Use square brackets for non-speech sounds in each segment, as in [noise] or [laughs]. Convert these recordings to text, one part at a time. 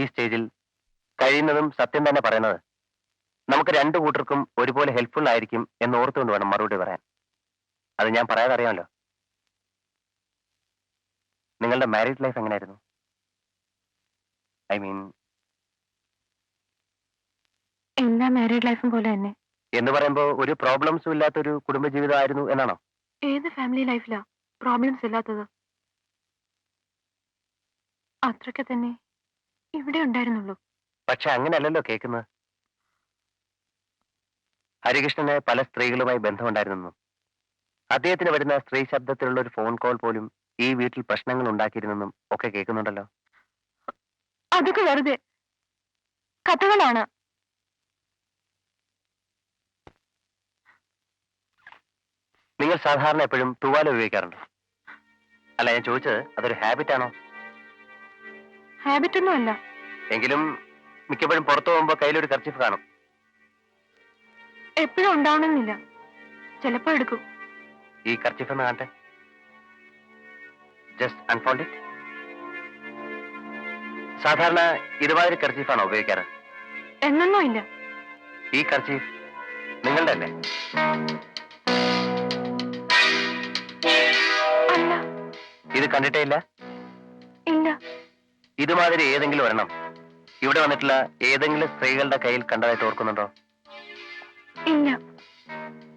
ഈ സ്റ്റേജിൽ കഴിയുന്നതും സത്യം തന്നെ പറയുന്നത്. നമുക്ക് രണ്ടു കൂട്ടർക്കും ഒരുപോലെ ഹെൽപ്ഫുൾ ആയിരിക്കും എന്ന് ഓർത്തുകൊണ്ട് വേണം മറുപടി പറയാൻ. അത് ഞാൻ പറയാതെ അറിയാമല്ലോ. നിങ്ങളുടെ മാരീഡ് ലൈഫ് എങ്ങനെയായിരുന്നു? ഐ മീൻ എല്ലാ മാരീഡ് ലൈഫും പോലെ തന്നെ. എന്ന് പറയുമ്പോൾ ഒരു പ്രോബ്ലംസും ഇല്ലാത്ത ഒരു കുടുംബജീവിതമായിരുന്നു എന്നാണോ? ഏത് ഫാമിലി ലൈഫിലാ പ്രോബ്ലംസ് ഇല്ലാത്തത്? അത്രയ്ക്ക് തന്നെ. ഇവിടെ ഉണ്ടായിരുന്നുള്ളൂ. പക്ഷെ അങ്ങനെയല്ലല്ലോ കേൾക്കുന്നത്. ഹരികൃഷ്ണന് പല സ്ത്രീകളുമായി ബന്ധമുണ്ടായിരുന്നു. അദ്ദേഹത്തിന് വരുന്ന സ്ത്രീ ശബ്ദത്തിലുള്ള ഒരു ഫോൺ കോൾ പോലും ഈ വീട്ടിൽ പ്രശ്നങ്ങൾ ഉണ്ടാക്കിയിരുന്നെന്നും ഒക്കെ കേൾക്കുന്നുണ്ടല്ലോ. അതൊക്കെ വെറുതെ. കഥകളാണ്. നിങ്ങൾ സാധാരണ എപ്പോഴും തൂവാല ഉപയോഗിക്കാറുണ്ട്? അല്ല ഞാൻ ചോദിച്ചത് അതൊരു ഹാബിറ്റ് ആണോ? ഹാബിറ്റ് ഒന്നും അല്ല എങ്കിലും മിക്കപ്പോഴും പുറത്തു പോകുമ്പോ കയ്യിലൊരു കർച്ചിഫ് കാണും. എപ്പോഴും ഉണ്ടാവണമെന്നില്ല. ചിലപ്പോ എടുക്കും. ഈ കർച്ചിഫ് എന്ന് കാണട്ടെ? ജസ്റ്റ് അൺഫോൾഡ് ഇറ്റ് സാധാരണ ഇതുമാതിരി കർച്ചീഫാണോ ഉപയോഗിക്കാറ്? എന്നൊന്നും ഇല്ല. ഈ കർച്ചീഫ് നിങ്ങളുടെ അല്ല. ഇത് കണ്ടിട്ടേ ഇല്ല? ഇല്ല. ഇതുമാതിരി ഏതെങ്കിലും ഒരെണ്ണം ഇവിടെ വന്നിട്ടുള്ള ഏതെങ്കിലും സ്ത്രീകളുടെ കയ്യിൽ കണ്ടതായിട്ട് ഓർക്കുന്നുണ്ടോ? ഇല്ല.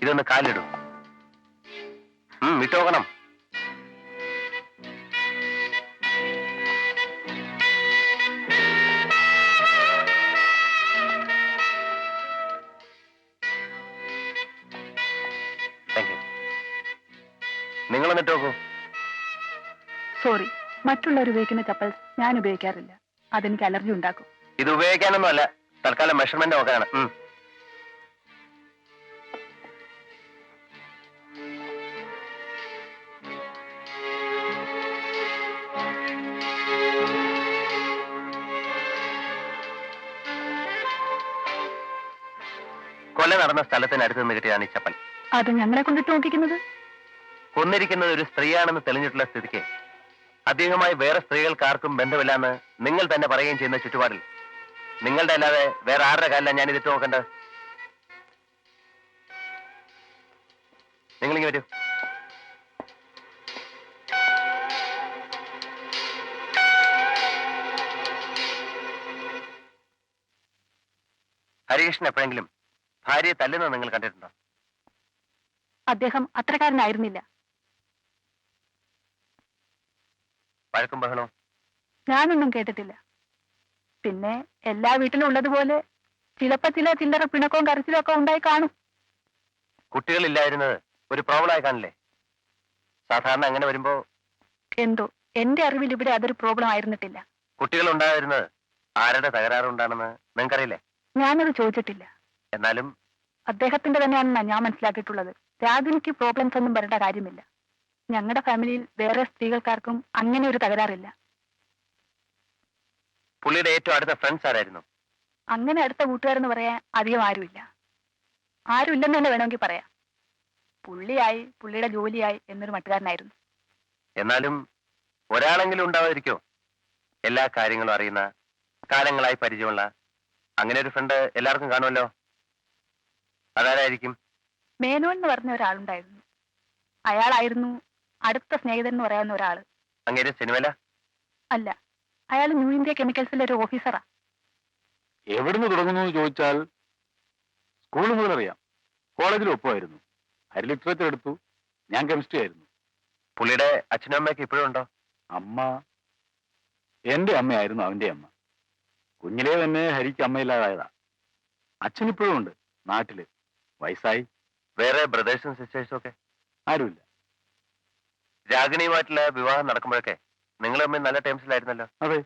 ഇതൊന്ന് കാലിടൂ. ഉം വിട്ടോക്കണം നോക്കൂ സോറി മറ്റുള്ളവർ ഉപയോഗിക്കുന്ന ചപ്പൽസ് ഞാൻ ഉപയോഗിക്കാറില്ല. അതെനിക്ക് അലർജി ഉണ്ടാക്കും. ഇത് ഉപയോഗിക്കാനൊന്നും അല്ല തൽക്കാലം മെഷർമെന്റ് നോക്കാനാണ്. കൊല നടന്ന സ്ഥലത്തിന് അടുത്ത് നിന്ന് കിട്ടിയതാണ് ഈ ചപ്പൽ അത് ഞങ്ങളെ കൊണ്ടിട്ട് നോക്കിക്കുന്നത്? കൊന്നിരിക്കുന്നത് ഒരു സ്ത്രീയാണെന്ന് തെളിഞ്ഞിട്ടുള്ള സ്ഥിതിക്ക് അദ്ദേഹവുമായി വേറെ സ്ത്രീകൾക്കാർക്കും ബന്ധമില്ലാന്ന് നിങ്ങൾ തന്നെ പറയുകയും ചെയ്യുന്ന ചുറ്റുപാടിൽ. നിങ്ങളുടെ അല്ലാതെ വേറെ ആരുടെ കാലിലാണ് ഞാൻ ഇതിട്ട് നോക്കേണ്ടത്? നിങ്ങളിങ്ങനെ വരൂ. ഹരികൃഷ്ണൻ എപ്പോഴെങ്കിലും ഭാര്യയെ തല്ലുന്നത് നിങ്ങൾ കണ്ടിട്ടുണ്ടോ? അദ്ദേഹം അത്രക്കാരനായിരുന്നില്ല. വഴക്കും ബഹളവും ഞാനൊന്നും കേട്ടിട്ടില്ല. പിന്നെ എല്ലാ വീട്ടിലും ഉള്ളതുപോലെ ചിലപ്പോ ചില ചില്ലറ പിണക്കവും കരച്ചിലും ഒക്കെ ഉണ്ടായി കാണും. കുട്ടികളില്ലായിരുന്നത് ഒരു പ്രോബ്ലം ആയി കാണില്ലേ? സാധാരണ അങ്ങനെ വരുമ്പോ എന്തോ എന്റെ അറിവിൽ ഇവിടെ അതൊരു പ്രോബ്ലം ആയിരുന്നിട്ടില്ല. കുട്ടികൾ ഉണ്ടായിരുന്നത് ആരുടെ തകരാറുണ്ടാണെന്ന് നിങ്ങൾക്കറിയില്ലേ? ഞാനത് ചോദിച്ചിട്ടില്ല. എന്നാലും അദ്ദേഹത്തിന്റെ തന്നെയാണെന്നാ ഞാൻ മനസ്സിലാക്കിയിട്ടുള്ളത്. രാഗിനിക്ക് പ്രോബ്ലംസ് ഒന്നും വരേണ്ട കാര്യമില്ല. ഞങ്ങളുടെ ഫാമിലിയിൽ വേറെ സ്ത്രീകൾക്കാർക്കും അങ്ങനെ ഒരു തകരാറില്ല. പുള്ളിയുടെ ഏറ്റവും അടുത്ത ഫ്രണ്ട്സ് ആരായിരുന്നു? അങ്ങനെ അടുത്ത കൂട്ടുകാരെന്ന് പറയാൻ അധികം ആരുമില്ല. ആരുമില്ലെന്ന് തന്നെ വേണമെങ്കിൽ പറയാം. പുള്ളിയായി പുള്ളിയുടെ ജോലിയായി എന്നൊരു മട്ടുകാരനായിരുന്നു. എന്നാലും ഒരാളെങ്കിലും ഉണ്ടാവാതിരിക്കോ? എല്ലാ കാര്യങ്ങളും അറിയുന്ന കാലങ്ങളായി പരിചയമുള്ള അങ്ങനെ ഒരു ഫ്രണ്ട് എല്ലാവർക്കും കാണുമല്ലോ? അതാരായിരിക്കും? മേനോൻ എന്ന് പറഞ്ഞ ഒരാളുണ്ടായിരുന്നു. അയാളായിരുന്നു അടുത്ത സ്നേഹിതൻ എന്ന് പറയാവുന്ന ഒരാൾ. അങ്ങേര് സിനിമല അല്ല. അയാൾ ന്യൂ ഇന്ത്യ കെമിക്കൽസിലെ ഒരു ഓഫീസറാ. എവിടുന്ന് തുടങ്ങുന്നു എന്ന് ചോദിച്ചാൽ സ്കൂളിൽ മുതൽ അറിയാം. കോളേജിൽ ഒപ്പമായിരുന്നു. ഹരി ലിറ്ററേച്ചർ എടുത്തു. ഞാൻ കെമിസ്ട്രി ആയിരുന്നു. പുള്ളിയുടെ അച്ഛനും അമ്മയൊക്കെ ഇപ്പോഴും ഉണ്ടോ? അമ്മ. എന്റെ അമ്മയായിരുന്നു അവന്റെ അമ്മ. കുഞ്ഞിലേ തന്നെ ഹരിക്ക് അമ്മയില്ലാതായതാ. അച്ഛൻ ഇപ്പോഴും ഉണ്ട് നാട്ടിൽ. വയസ്സായി. വേറെ ബ്രദേഴ്സും സിസ്റ്റേഴ്സും ഒക്കെ? ആരുമില്ല. രാഗിണിയുമായിട്ടുള്ള വിവാഹം നടക്കുമ്പോഴൊക്കെ നിങ്ങൾ തമ്മിൽ നല്ല ടേംസിലായിരുന്നല്ലോ. അതെ.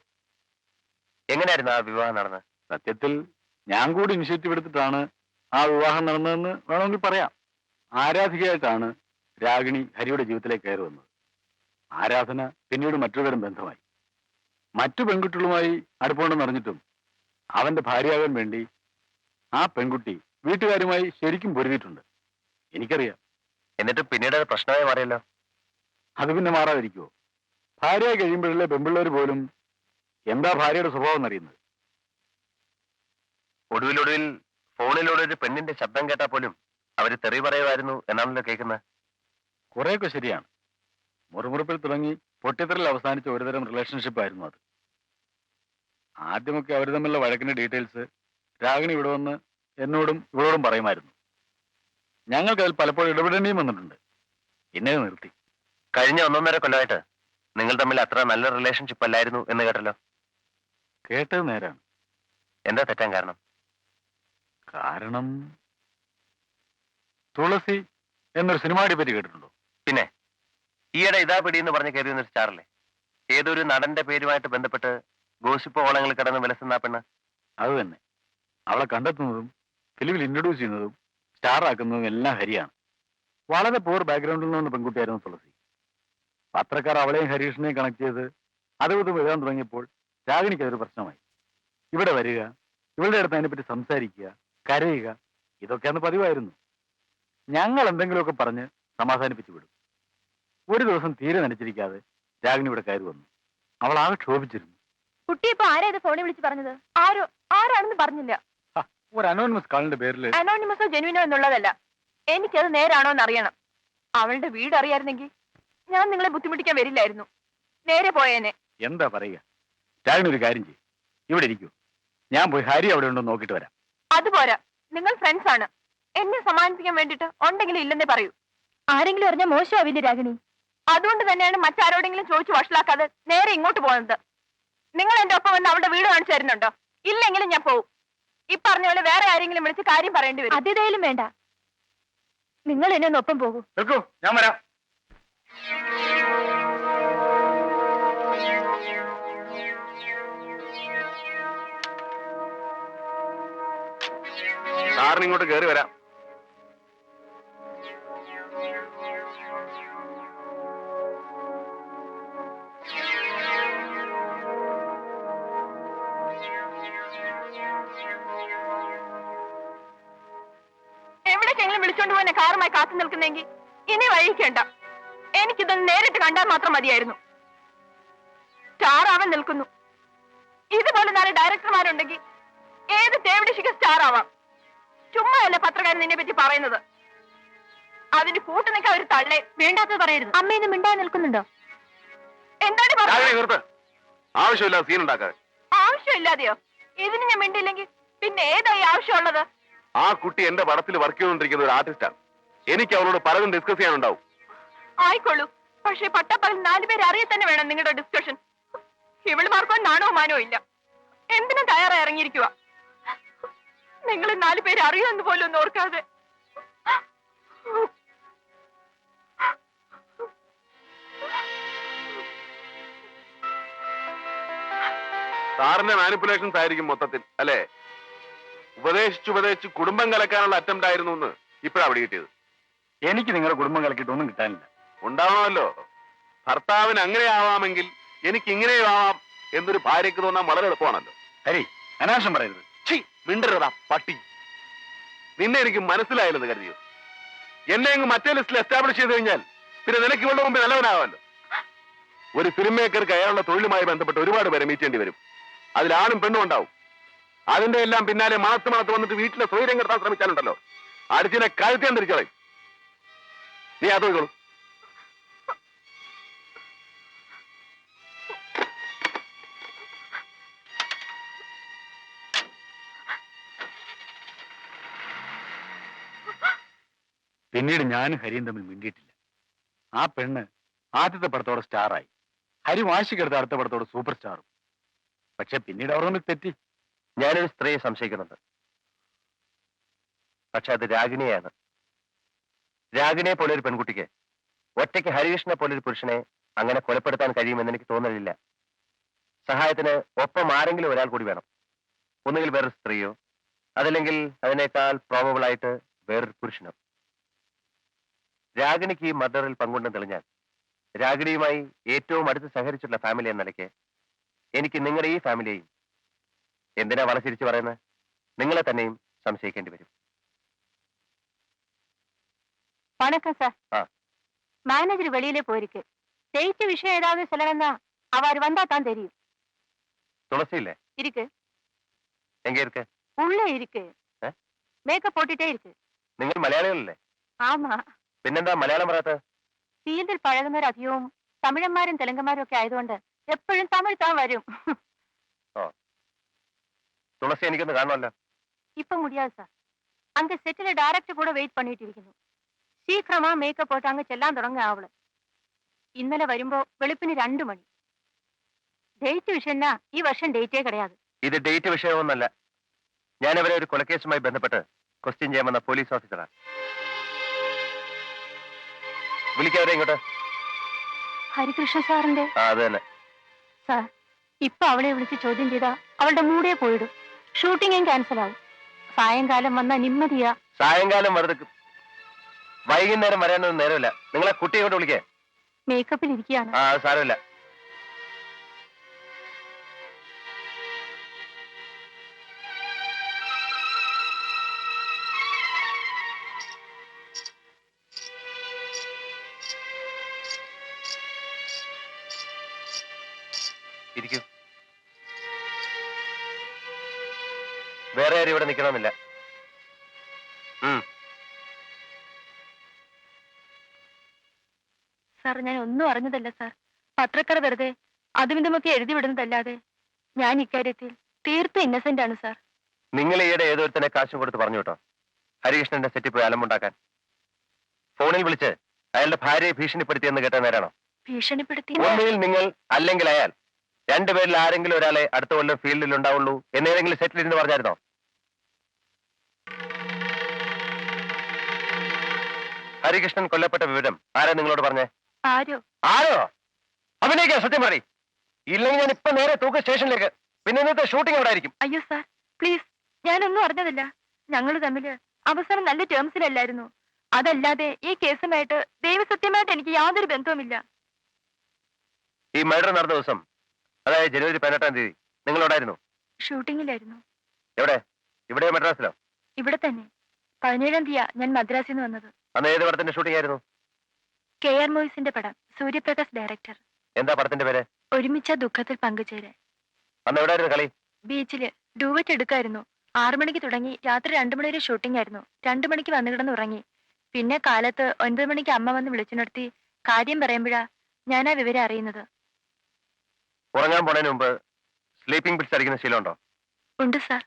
എങ്ങനെയായിരുന്നു ആ വിവാഹം നടന്നത്? സത്യത്തിൽ ഞാൻ കൂടി ഇനിഷ്യേറ്റീവ് എടുത്തിട്ടാണ് ആ വിവാഹം നടന്നതെന്ന് വേണമെങ്കിൽ പറയാം. ആരാധികയായിട്ടാണ് രാഗിണി ഹരിയുടെ ജീവിതത്തിലേക്ക് കയറി വന്നത്. ആരാധന പിന്നീട് മറ്റൊരു തരം ബന്ധമായി. മറ്റു പെൺകുട്ടികളുമായി അടുപ്പമുണ്ടെന്ന് അറിഞ്ഞിട്ടും അവന്റെ ഭാര്യയാകാൻ വേണ്ടി ആ പെൺകുട്ടി വീട്ടുകാരുമായി ശരിക്കും പൊരുതിയിട്ടുണ്ട്. എനിക്കറിയാം. എന്നിട്ട് പിന്നീട് അത് പ്രശ്നമായി മാറിയല്ലോ? അത് പിന്നെ മാറാതിരിക്കുമോ ഭാര്യയെ കഴിയുമ്പോഴല്ലേ പെമ്പിള്ളേർ പോലും എന്താ ഭാര്യയുടെ സ്വഭാവം എന്നറിയുന്നത്? ഒടുവിലൊടുവിൽ ഫോണിലൂടെ ഒരു പെണ്ണിന്റെ ശബ്ദം കേട്ടാൽ പോലും അവർ തെറി പറയുമായിരുന്നു എന്നാണല്ലോ കേൾക്കുന്നത്. കുറെയൊക്കെ ശരിയാണ്. മുറുമുറുപ്പിൽ തുടങ്ങി പൊട്ടിത്തെറിൽ അവസാനിച്ച ഒരുതരം റിലേഷൻഷിപ്പ് ആയിരുന്നു അത്. ആദ്യമൊക്കെ അവർ തമ്മിലുള്ള വഴക്കിന്റെ ഡീറ്റെയിൽസ് രാഗിണി ഇവിടെ വന്ന് എന്നോടും ഇവളോടും പറയുമായിരുന്നു. ഞങ്ങൾക്ക് അതിൽ പലപ്പോഴും ഇടപെടേണ്ടിയും വന്നിട്ടുണ്ട്. എന്നെ നിർത്തി. കഴിഞ്ഞ ഒന്നൊന്നര കൊല്ലമായിട്ട് നിങ്ങൾ തമ്മിൽ അത്ര നല്ല റിലേഷൻഷിപ്പ് അല്ലായിരുന്നു എന്ന് കേട്ടല്ലോ. കേട്ടത് നേരാണ്. എന്താ തെറ്റാൻ കാരണം? കാരണം തുളസി എന്നൊരു സിനിമാടി പറ്റി കേട്ടിട്ടുണ്ടോ? പിന്നെ ഈയിടെ ഇതാ പിടി എന്ന് പറഞ്ഞ് കയറി ഒരു സ്റ്റാറല്ലേ? ഏതൊരു നടന്റെ പേരുമായിട്ട് ബന്ധപ്പെട്ട് ഗോസിപ്പ് ഓളങ്ങൾ കിടന്ന് വിലസുന്ന പെണ്ണ്? അത് തന്നെ. അവളെ കണ്ടെത്തുന്നതും ഫിലിമിൽ ഇൻട്രൊഡ്യൂസ് ചെയ്യുന്നതും സ്റ്റാർ ആക്കുന്നതും എല്ലാം ഹരിയാണ്. വളരെ പൂർ ബാക്ക്ഗ്രൗണ്ടിൽ നിന്ന് പെൺകുട്ടിയായിരുന്നു തുളസി. പത്രക്കാർ അവളെയും ഹരീഷിനെയും കണക്ട് ചെയ്ത് അതും എഴുതാൻ തുടങ്ങിയപ്പോൾ രാഗിണിക്ക് അതൊരു പ്രശ്നമായി. ഇവിടെ വരിക ഇവളുടെ അടുത്ത് അതിനെപ്പറ്റി സംസാരിക്കുക കരയുക ഇതൊക്കെയാണ് പതിവായിരുന്നു. ഞങ്ങൾ എന്തെങ്കിലുമൊക്കെ പറഞ്ഞ് സമാധാനിപ്പിച്ചു വിടും. ഒരു ദിവസം തീരെ നനച്ചിരിക്കാതെ രാഗിണി ഇവിടെ കയറി വന്നു. അവൾ ആകെ ക്ഷോഭിച്ചിരുന്നു. കുട്ടി ഇപ്പൊ ആരാ ഇത് ഫോണിൽ വിളിച്ച് പറഞ്ഞത്? ആരോ ആരാണെന്ന് പറഞ്ഞില്ല. ഒരു അനോണിമസ് കാളിന്റെ പേരിൽ അനോണിമസോ ജെനുവിനോ എന്നുള്ളതല്ല. എനിക്കത് നേരാണോ എന്ന് അറിയണം അവളുടെ വീട് അറിയായിരുന്നെങ്കിൽ ഞാൻ നിങ്ങളെ ബുദ്ധിമുട്ടിക്കാൻ വരില്ലായിരുന്നു. നേരെ പോയേനെ. എന്താ പറയുക? ഒരു കാര്യം ചെയ്യും. ഇവിടെ ഇരിക്കൂ. ഞാൻ പോയി ഹരി അവിടെ ഉണ്ടോ നോക്കിട്ട് വരാം. അതുപോരാ നിങ്ങൾ ഫ്രണ്ട്സ് ആണ്. എന്നെ സമ്മാനിപ്പിക്കാൻ വേണ്ടിട്ട് ഉണ്ടെങ്കിലും ഇല്ലെന്നേ പറയൂ. ആരെങ്കിലും അറിഞ്ഞാൽ മോശമാവില്ലേ രാഗിണി. അതുകൊണ്ട് തന്നെയാണ് മറ്റാരോടെങ്കിലും ചോദിച്ചു വഷളാക്കാതെ നേരെ ഇങ്ങോട്ട് പോകുന്നത് നിങ്ങൾ എന്റെ ഒപ്പം വന്ന് അവളുടെ വീട് കാണിച്ചു തരുന്നുണ്ടോ? ഇല്ലെങ്കിലും ഞാൻ പോവും. ഈ പറഞ്ഞ പോലെ വേറെ ആരെങ്കിലും വിളിച്ച് കാര്യം പറയേണ്ടി വരും. അതിഥയിലും വേണ്ട. നിങ്ങൾ എന്നെ ഒന്നൊപ്പം പോകൂ. ഞാൻ വരാം. സാറിന് ഇങ്ങോട്ട് കയറി വരാം. എവിടേക്കെങ്കിലും വിളിച്ചോണ്ട് പോകാൻ കാറുമായി കാത്തു നിൽക്കുന്നെങ്കിൽ ഇനി വഴിക്കേണ്ട എനിക്കിതൊന്ന് നേരിട്ട് കണ്ടാൽ മാത്രം മതിയായിരുന്നു. സ്റ്റാർ ആവാൻ നിൽക്കുന്നു. ഇതുപോലെ നാല് ഡയറക്ടർമാരുണ്ടെങ്കിൽ ഏത് തേവിടിശിക്ക് സ്റ്റാർ ആവാം ചുമ്മാ അല്ല പത്രക്കാരൻ നിന്നെ പറ്റി പറയുന്നത്? അതിന് കൂട്ടു നിൽക്കാൻ ഒരു തള്ളേ വേണ്ടാത്തത് പറയരുത്. അമ്മയിന്ന് മിണ്ടാൻ നിൽക്കുന്നുണ്ടോ? എന്താണ് പറഞ്ഞത്? നിർത്ത്. ആവശ്യമില്ല സീൻ ഉണ്ടാക്കാതെ. ആവശ്യമില്ലാതെയോ? ഇതിന് ഞാൻ മിണ്ടില്ലെങ്കിൽ പിന്നെ ഏതായി ആവശ്യമുള്ളത്? ആ കുട്ടി എന്റെ പടത്തിൽ വർക്ക് ചെയ്തുകൊണ്ടിരിക്കുന്ന ഒരു ആർട്ടിസ്റ്റാണ് എനിക്ക് അവളോട് പലതും ഡിസ്കസ് ചെയ്യാനുണ്ടാവും. ആയിക്കോളൂ പക്ഷേ പട്ടപ്പകൽ നാലുപേരെ അറിയാൻ തന്നെ വേണം നിങ്ങളുടെ ഡിസ്കഷൻ ഇവളുമാർക്കോ നാണോ മാനോ ഇല്ല. എന്തിനും തയ്യാറായി ഇറങ്ങിയിരിക്കുക നിങ്ങൾ നാലുപേരെ അറിയുമെന്ന് പോലും ഒന്ന് ഓർക്കാതെ. സാറിന്റെ മാനിപ്പുലേഷൻസ് ആയിരിക്കും മൊത്തത്തിൽ അല്ലേ? ഉപദേശിച്ചു ഉപദേശിച്ച് കുടുംബം കലക്കാനുള്ള അറ്റംപ്റ്റ് ആയിരുന്നു എന്ന് ഇപ്പോഴാ അവിടെ കിട്ടിയത് എനിക്ക് നിങ്ങളുടെ കുടുംബം കലക്കിയിട്ടൊന്നും കിട്ടാനില്ല. ഉണ്ടാവണമല്ലോ. ഭർത്താവിന് അങ്ങനെ ആവാമെങ്കിൽ എനിക്ക് ഇങ്ങനെയും ആവാം എന്നൊരു ഭാര്യയ്ക്ക് തോന്നാൻ വളരെ എളുപ്പമാണല്ലോ. ഹരി അനാവശ്യം പറയരുത്. ഛീ മിണ്ടരുതാ പട്ടി. നിന്നെ എനിക്ക് മനസ്സിലായില്ലെന്ന് കരുതിയോ? എന്നെ അങ്ങ് മറ്റേ ലിസ്റ്റിൽ എസ്റ്റാബ്ലിഷ് ചെയ്ത് കഴിഞ്ഞാൽ പിന്നെ നിനക്ക് ഇവളുടെ മുമ്പ് നല്ലവനാവാമല്ലോ. ഒരു ഫിലിം മേക്കർക്ക് അയാളുടെ തൊഴിലുമായി ബന്ധപ്പെട്ട് ഒരുപാട് പേരെ മീറ്റേണ്ടി വരും. അതിൽ ആണും പെണ്ണും ഉണ്ടാവും. അതിന്റെ എല്ലാം പിന്നാലെ മണത്ത് മണത്ത് വന്നിട്ട് വീട്ടിലെ സ്വൈര്യം കിട്ടാൻ ശ്രമിച്ചാലുണ്ടല്ലോ. അടിച്ചിനെ കഴുത്തിയാൻ തിരിച്ചളയും നീ അത് പോയിക്കോളൂ. പിന്നീട് ഞാനും ഹരിയും തമ്മിൽ മിണ്ടിയിട്ടില്ല. ആ പെണ്ണ് ആദ്യത്തെ പടത്തോടെ സ്റ്റാറായി. ഹരി വാശിക്കെടുത്ത അടുത്ത പടത്തോടെ സൂപ്പർ സ്റ്റാറും. പക്ഷെ പിന്നീട് അവർ തമ്മിൽ തെറ്റി. ഞാനൊരു സ്ത്രീയെ സംശയിക്കുന്നുണ്ട്. പക്ഷെ അത് രാഗിണിയാണ്. രാഗിണിയെ പോലെ ഒരു പെൺകുട്ടിക്ക് ഒറ്റയ്ക്ക് ഹരികൃഷ്ണനെ പോലെ ഒരു പുരുഷനെ അങ്ങനെ കൊലപ്പെടുത്താൻ കഴിയുമെന്ന് എനിക്ക് തോന്നലില്ല. സഹായത്തിന് ഒപ്പം ആരെങ്കിലും ഒരാൾ കൂടി വേണം. ഒന്നുകിൽ വേറൊരു സ്ത്രീയോ അതല്ലെങ്കിൽ അതിനേക്കാൾ പ്രോബബിൾ ആയിട്ട് വേറൊരു പുരുഷനോ. രാഗിണിക്ക് ഈ മർഡറിൽ പങ്കുണ്ടെന്ന് തെളിഞ്ഞാൽ രാഗിണിയുമായി ഏറ്റവും അടുത്ത് സഹകരിച്ചിട്ടുള്ള ഫാമിലി എന്ന നിലയ്ക്ക് എനിക്ക് നിങ്ങളുടെ ഈ ഫാമിലിയെയും എന്തിനാ വളച്ചിരിച്ച് പറയുന്നത് നിങ്ങളെ തന്നെയും സംശയിക്കേണ്ടി വരും வணக்கம் சார் ஆ. மேனேஜர் வெளியிலே போயிருக்கு ஜெயிச்ச விஷயம் ஏதாவது சொல்லணும்னா அவர் வந்தா தான் தெரியும் തുളസിയില്ലേ இருக்கு എങ്കെ ഇരിക്കെ ഉള്ളേ ഇരിക്ക് ഏ? മേക്കപ്പ് പോട്ടിട്ടേ ഇരിക്ക് നിങ്ങൾ മലയാളികളല്ലേ ആമാ പിന്നെന്താ മലയാളം പറയാത്ത ഫീൽഡിൽ പഴകുന്നവരധികവും തമിഴന്മാരും തെലുങ്കന്മാരും ഒക്കെ ആയതുകൊണ്ട് എപ്പോഴും തമിഴ് താൻ വരും തുളസി എനിക്കൊന്ന് കാണണമല്ലോ இப்ப முடியாது சார் அங்க செட்டில டைரக்டர் கூட வெயிட் பண்ணிட்டு ഇരിക്കുന്നു ശീഘ്രമാ മേക്കപ്പ് പോട്ട് അങ്ങ് ചെല്ലാൻ തുടങ്ങുക അവള് ഇന്നലെ വരുമ്പോ വെളുപ്പിന് രണ്ടു മണി ഡേറ്റ് വിഷയന്ന ഈ വർഷം ഡേറ്റേ കിടയാത് ഇത് ഡേറ്റ് വിഷയമൊന്നല്ല ഞാൻ അവരെ ഒരു കൊലക്കേസുമായി ബന്ധപ്പെട്ട് ക്വസ്റ്റ്യൻ ചെയ്യാൻ വന്ന പോലീസ് ഓഫീസറാണ് വിളിക്കാവരെ ഇങ്ങോട്ട്. ഹരികൃഷ്ണ സാറിന്റെ? ആ അത് തന്നെ. സാർ ഇപ്പൊ അവളെ വിളിച്ച് ചോദ്യം ചെയ്താ അവളുടെ മൂടേ പോയിടും. ഷൂട്ടിംഗും ക്യാൻസൽ ആവും. സായങ്കാലം വന്ന നിമ്മതിയാ. സായങ്കാലം വെറുതെ ക- വൈകുന്നേരം വരാനൊന്നും നേരമില്ല. നിങ്ങളെ കുട്ടിയെ കൊണ്ട് വിളിക്കേ. മേക്കപ്പിൽ ഇരിക്കുകയാണ്. ആ അത് സാരമില്ല. ഉം. സാർ ഞാൻ ഒന്നും അറിഞ്ഞതല്ല സാർ. പത്രക്കാർ വെറുതെ അതും ഇതുമൊക്കെ എഴുതി വിടുന്നതല്ലാതെ ഞാൻ ഇക്കാര്യത്തിൽ തീർത്തും ഇന്നസെന്റ് ആണ് സാർ. നിങ്ങൾ ഈയിടെ ഏതൊരുത്തനെ കാശ് കൊടുത്ത് പറഞ്ഞു കേട്ടോ? ഹരികൃഷ്ണന്റെ സെറ്റിൽ പോയി അലമ്പുണ്ടാക്കാൻ. ഫോണിൽ വിളിച്ച് അയാളുടെ ഭാര്യയെ ഭീഷണിപ്പെടുത്തി എന്ന് കേട്ട നേരാണോ? ഭീഷണിപ്പെടുത്തി ഒന്നിൽ നിങ്ങൾ അല്ലെങ്കിൽ അയാൾ. രണ്ടുപേരിൽ ആരെങ്കിലും ഒരാളെ അടുത്ത കൊല്ലം ഫീൽഡിൽ ഉണ്ടാവുള്ളൂ. എന്നേതെങ്കിലും സെറ്റിൽ ഇരുന്ന് പറഞ്ഞായിരുന്നോ? ഹരികൃഷ്ണൻ കൊല്ലപ്പെട്ട വിവരം ആരാ നിങ്ങളോട് പറഞ്ഞേ? ആരോ? ആരോ? അഭിനയിക്കാൻ സത്യം പറയും. ഇല്ലെങ്കിൽ ഞാൻ ഇപ്പൊ നേരെ തൂക്ക സ്റ്റേഷനിലേക്ക്. പിന്നെ ഇന്നത്തെ ഷൂട്ടിംഗ് അവിടെ ആയിരിക്കും? അയ്യോ സാർ പ്ലീസ് ഞാനൊന്നും അറിഞ്ഞതില്ല. ഞങ്ങൾ തമ്മിൽ അവസാനം നല്ല ടേംസിലല്ലായിരുന്നു അതല്ലാതെ ഈ കേസുമായിട്ട് ദൈവസത്യമായിട്ട് എനിക്ക് യാതൊരു ബന്ധവുമില്ല. ഈ മർഡർ നടന്ന ദിവസം അതായത് ജനുവരി പതിനെട്ടാം തീയതി നിങ്ങളോടായിരുന്നു ഷൂട്ടിങ്ങിലായിരുന്നു എവിടെ? ഇവിടെ മദ്രാസിലോ? ഇവിടെ തന്നെ. പതിനേഴാം തീയതി ഞാൻ മദ്രാസിൽ നിന്ന് വന്നത്. അന്ന് ഏത് പടത്തിന്റെ ഷൂട്ടിംഗ് ആയിരുന്നു കെ ആർ മൂവീസിന്റെ പടം സൂര്യപ്രകാശ് ഡയറക്ടർ. എന്താ പടത്തിന്റെ പേര്? ഒരുമിച്ച ദുഃഖത്തിൽ പങ്കുചേരാൻ. അന്ന് എവിടെയായിരുന്നു കളി? ബീച്ചിൽ ഡൂവറ്റ് എടുക്കായിരുന്നു. ആറു മണിക്ക് തുടങ്ങി രാത്രി രണ്ടു മണി വരെ ഷൂട്ടിംഗ് ആയിരുന്നു രണ്ടു മണിക്ക് വന്നു കിടന്ന് ഉറങ്ങി പിന്നെ കാലത്ത് ഒൻപത് മണിക്ക് അമ്മ വന്ന് വിളിച്ചു നിർത്തി കാര്യം പറയുമ്പോഴാ ഞാൻ ആ വിവരം അറിയുന്നത്. ഉറങ്ങാൻ പോണതിന് മുമ്പ് സ്ലീപ്പിംഗ് പിൽസ് അടിക്കുന്ന ശീലമുണ്ടോ? ഉണ്ട് സാർ.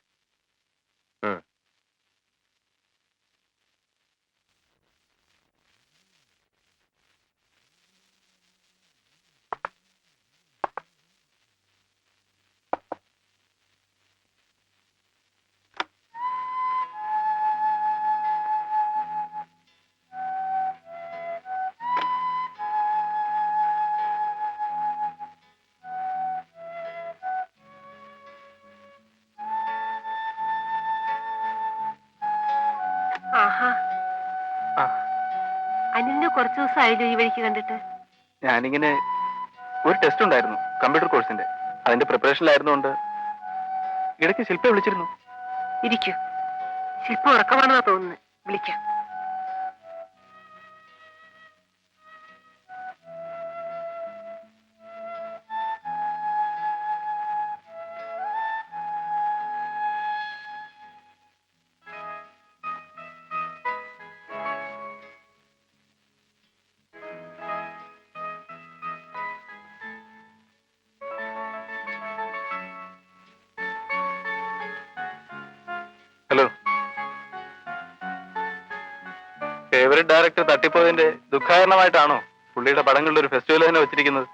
ആഹാ. അനിലിനെ കുറച്ചു ദിവസം ആയില്ലോ ഈ വഴിക്ക് കണ്ടിട്ട്. ഞാനിങ്ങനെ ഒരു ടെസ്റ്റ് ഉണ്ടായിരുന്നു കമ്പ്യൂട്ടർ കോഴ്സിന്റെ അതിന്റെ പ്രിപ്പറേഷനിലായിരുന്നുകൊണ്ട് ഇടയ്ക്ക് ശില്പ വിളിച്ചിരുന്നു. ഇരിക്കൂ. ശില്പ ഉറക്കമാണെന്നാ തോന്നുന്നത് വിളിക്കാം. ഫേവറേറ്റ് ഡയറക്ടർ തട്ടിപ്പോയതിന്റെ ദുഃഖാരണമായിട്ടാണോ പുള്ളിയുടെ പടങ്ങളുടെ ഒരു ഫെസ്റ്റിവൽ തന്നെ വെച്ചിരിക്കുന്നത്?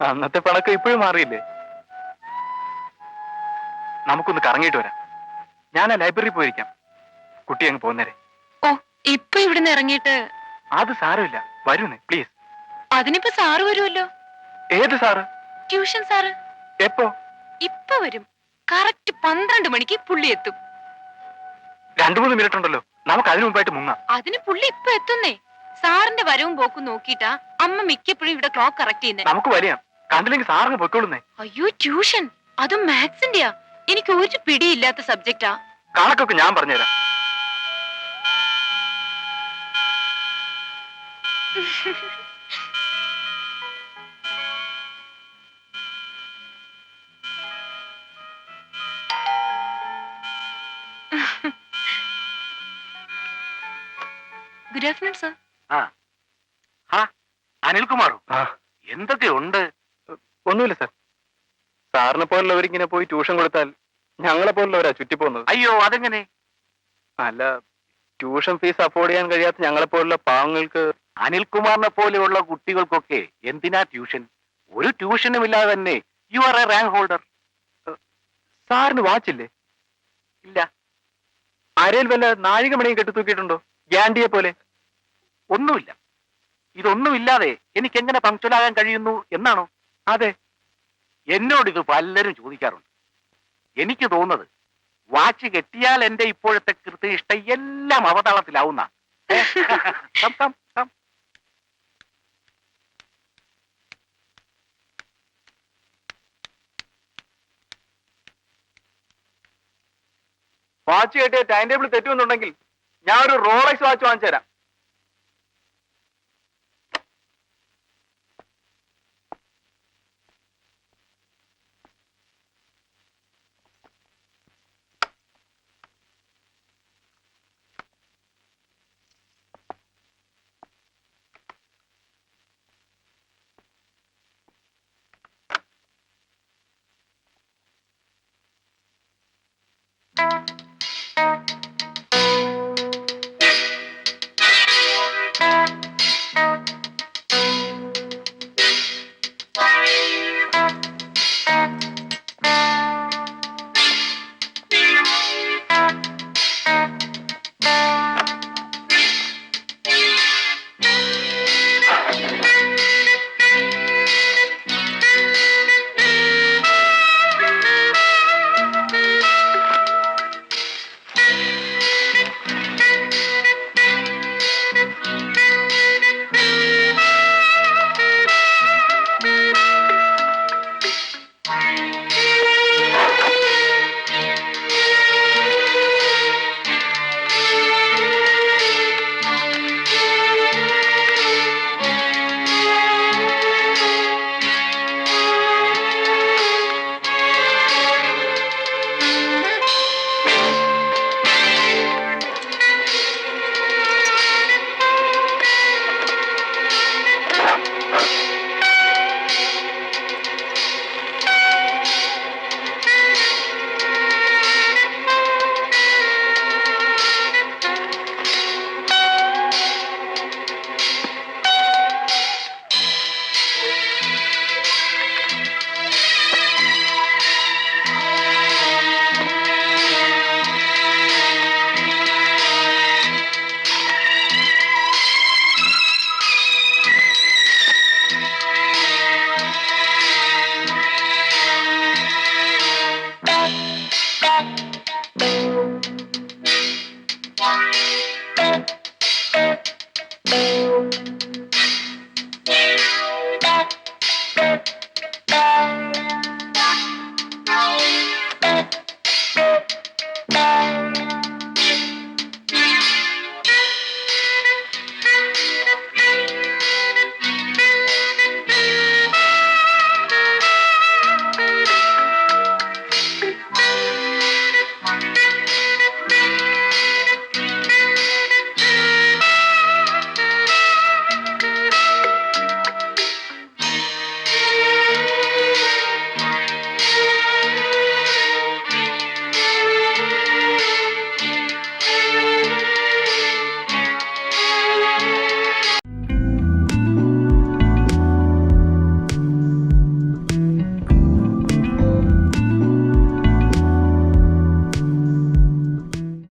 അന്നത്തെ പണക്കം ഇപ്പോഴും മാറിയില്ലേ? നമുക്കൊന്ന് കറങ്ങിയിട്ട് വരാം. ഞാൻ ആ ലൈബ്രറി പോയിരിക്കാം. കുട്ടി അങ്ങ് പോകുന്നേരെ. ഓ ഇപ്പൊ ഇവിടുന്ന് ഇറങ്ങിയിട്ട്? അത് സാരമില്ല. വരൂന്ന് പ്ലീസ് അതിനിപ്പോ സാറ് വരുമല്ലോ? ഏത് സാറ്? Tuition sir. എപ്പോ? ഇപ്പൊ വരും. കറക്റ്റ് പന്ത്രണ്ട് മണിക്ക് പുള്ളി എത്തും. രണ്ടു മൂന്ന് മിനിറ്റ് ഉണ്ടല്ലോ. നമുക്ക് അതിനു മുമ്പായിട്ട് മുങ്ങാം. അതിന് പുള്ളി ഇപ്പൊ എത്തുന്നേ? സാറിന്റെ വരവും പോക്കും നോക്കിട്ടാ അമ്മ മിക്കപ്പോഴും ഇവിടെ ക്ലോക്ക് കറക്റ്റ് ചെയ്യുന്നേ. നമുക്ക് വരാം കണ്ടില്ലെങ്കിൽ സാറിന് പൊയ്ക്കോളുന്നേ അയ്യോ ട്യൂഷൻ. അതും മാത്സിന്റെയാ. എനിക്ക് ഒരു പിടിയില്ലാത്ത സബ്ജക്റ്റാ. കണക്കൊക്കെ ഞാൻ പറഞ്ഞുതരാം. [laughs] ഗുഡ് ആഫ്റ്റർനൂൺ സർ ആ. ആ. അനിൽകുമാറോ എന്തൊക്കെയുണ്ട് ഒന്നുമില്ല സാർ സാറിനെ പോലുള്ളവരിങ്ങനെ പോയി ട്യൂഷൻ കൊടുത്താൽ ഞങ്ങളെ പോലുള്ളവരാ ചുറ്റിപ്പോകുന്നത്. അയ്യോ അതെങ്ങനെ? അല്ല ട്യൂഷൻ ഫീസ് അഫോർഡ് ചെയ്യാൻ കഴിയാത്ത ഞങ്ങളെ പോലുള്ള പാവങ്ങൾക്ക് അനിൽകുമാറിനെ പോലെയുള്ള കുട്ടികൾക്കൊക്കെ എന്തിനാ ട്യൂഷൻ? ഒരു ട്യൂഷനും ഇല്ലാതെ തന്നെ you are a rank holder സാറിന് വാച്ചില്ലേ ഇല്ല. അരയിൽ വല്ല നാഴികമണിയും കെട്ടി തൂക്കിയിട്ടുണ്ടോ? ഗ്യാൻഡിയെ പോലെ. ഒന്നുമില്ല. ഇതൊന്നുമില്ലാതെ എനിക്ക് എങ്ങനെ പങ്ക്ച്വലാകാൻ കഴിയുന്നു എന്നാണോ? അതെ. എന്നോട് ഇത് പലരും ചോദിക്കാറുണ്ട്. എനിക്ക് തോന്നുന്നത് വാച്ച് കെട്ടിയാൽ എന്റെ ഇപ്പോഴത്തെ കൃത്യ ഇഷ്ടം എല്ലാം അവതാളത്തിലാവുന്ന. വാച്ച് കെട്ടിയ ടൈം ടേബിൾ തെറ്റുമെന്നുണ്ടെങ്കിൽ ഞാൻ ഒരു റോളക്സ് വാച്ച് വാങ്ങിച്ചു തരാം Thank you.